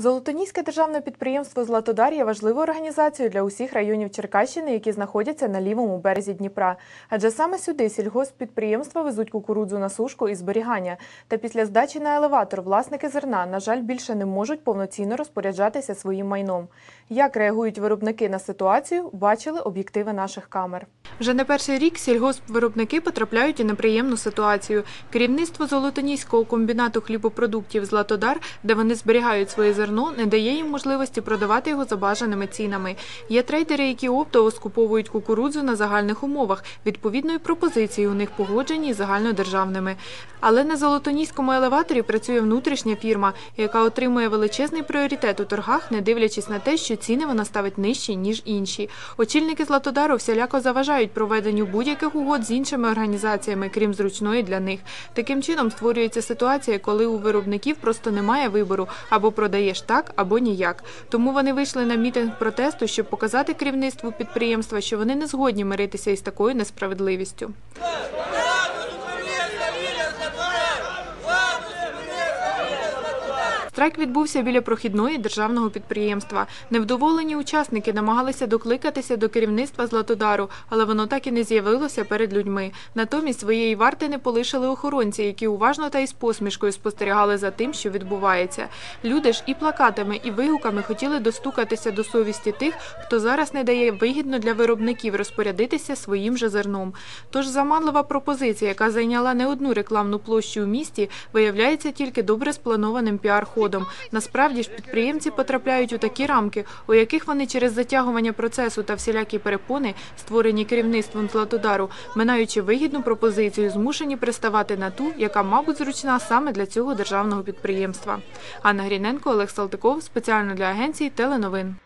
Золотоніське державне підприємство Златодар є важливою організацією для усіх районів Черкащини, які знаходяться на лівому березі Дніпра. Адже саме сюди сільгосппідприємства везуть кукурудзу на сушку і зберігання. Та після здачі на елеватор власники зерна, на жаль, більше не можуть повноцінно розпоряджатися своїм майном. Як реагують виробники на ситуацію, бачили об'єктиви наших камер. Вже не перший рік сільгоспвиробники потрапляють у неприємну ситуацію. Керівництво Золотоніського комбінату хлібопродуктів Златодар, де вони зберігають своє зерно, не дає їм можливості продавати його за бажаними цінами. Є трейдери, які оптово скуповують кукурудзу на загальних умовах. Відповідної пропозиції у них погоджені із загальнодержавними. Але на Золотоніському елеваторі працює внутрішня фірма, яка отримує величезний пріоритет у торгах, не дивлячись на те, що ціни вона ставить нижчі, ніж інші. Очільники Златодару всіляко заважають проведенню будь-яких угод з іншими організаціями, крім зручної для них. Таким чином створюється ситуація, коли у виробників просто немає вибору або продаєш так, або ніяк. Тому вони вийшли на мітинг протесту, щоб показати керівництву підприємства, що вони не згодні миритися із такою несправедливістю. Страйк відбувся біля прохідної державного підприємства. Невдоволені учасники намагалися докликатися до керівництва Златодару, але воно так і не з'явилося перед людьми. Натомість своєї варти не полишили охоронці, які уважно та із посмішкою спостерігали за тим, що відбувається. Люди ж і плакатами, і вигуками хотіли достукатися до совісті тих, хто зараз не дає вигідно для виробників розпорядитися своїм же зерном. Тож заманлива пропозиція, яка зайняла не одну рекламну площу у місті, виявляється тільки добре спланованим піар-ходом. Насправді ж підприємці потрапляють у такі рамки, у яких вони через затягування процесу та всілякі перепони, створені керівництвом Златодару, минаючи вигідну пропозицію, змушені приставати на ту, яка, мабуть, зручна саме для цього державного підприємства. Анна Гріненко, Олег Салтиков, спеціально для агенції Теленовин.